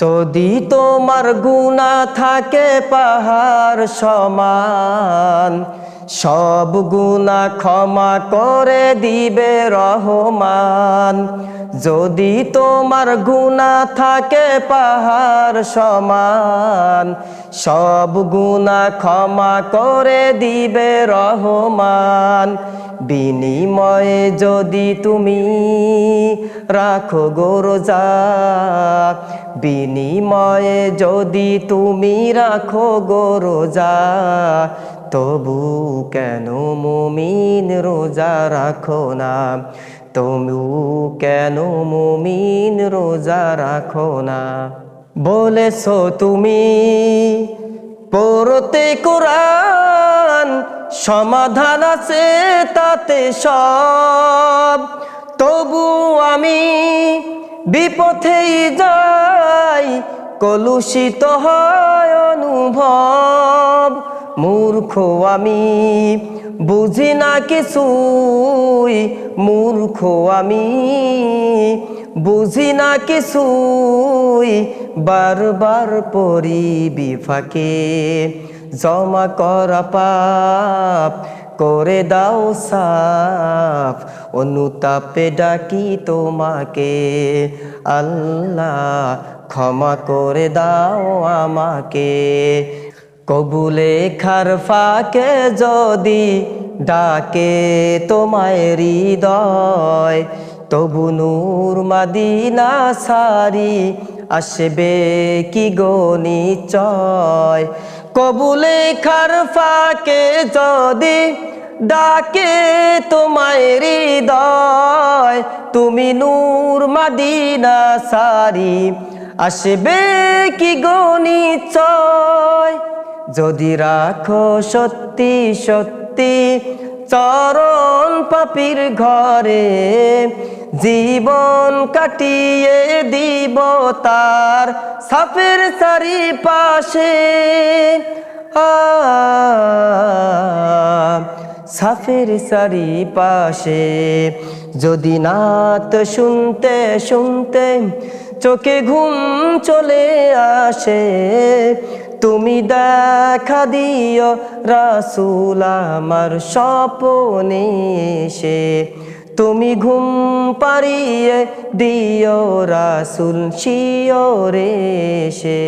যদি তোমার গুণা থাকে পাহাড় সমান, সব গুণা ক্ষমা করে দিবে রহমান। যদি তোমার গুণা থাকে পাহাড় সমান, সব গুণা ক্ষমা করে দিবে রহমান। বিনিময়ে যদি তুমি রাখো গোরজা বিনিময়ে যদি তুমি রাখো গোরজা তবু কেন মুমিন রোজা রাখো না? তবু কেন মুমিন রোজা রাখো না? বলেছ তুমি, পড়তে কোরআন, সমাধান আছে তাতে সব। তবু আমি বিপথেই যাই, কলুষিত হয় অনুভব। মূর্খ আমি, বুঝি না কিছুই। মূর্খ আমি, বুঝি না কিছুই। বারবার পরি বিফাকে জমা করা পাপ। করে দাও সাফ, অনুতাপে ডাকি তোমাকে। আল্লাহ ক্ষমা করে দাও আমাকে। কবুলে খার ফাকে যদি ডাকে তোমায় হৃদয়, তবু নূর মাদিনা সারি আসবে কি গো নিশ্চয়? কবুলে খার ফাকে যদি ডাকে তোমায় হৃদয়, তুমি নূর মাদিনা সারি, আসবে কি গণি চয় যদি রাখো সত্যি সত্যি চরণ পাপির ঘরে জীবন কাটিয়ে দিব তার সাফের চারি পাশে সাফের সারি পাশে যদি নাত শুনতে শুনতে চোখে ঘুম চলে আসে তুমি দেখা দিও রাসুল আমার স্বপনে সে তুমি ঘুম পারিয়ে দিও রাসুল শিওরে সে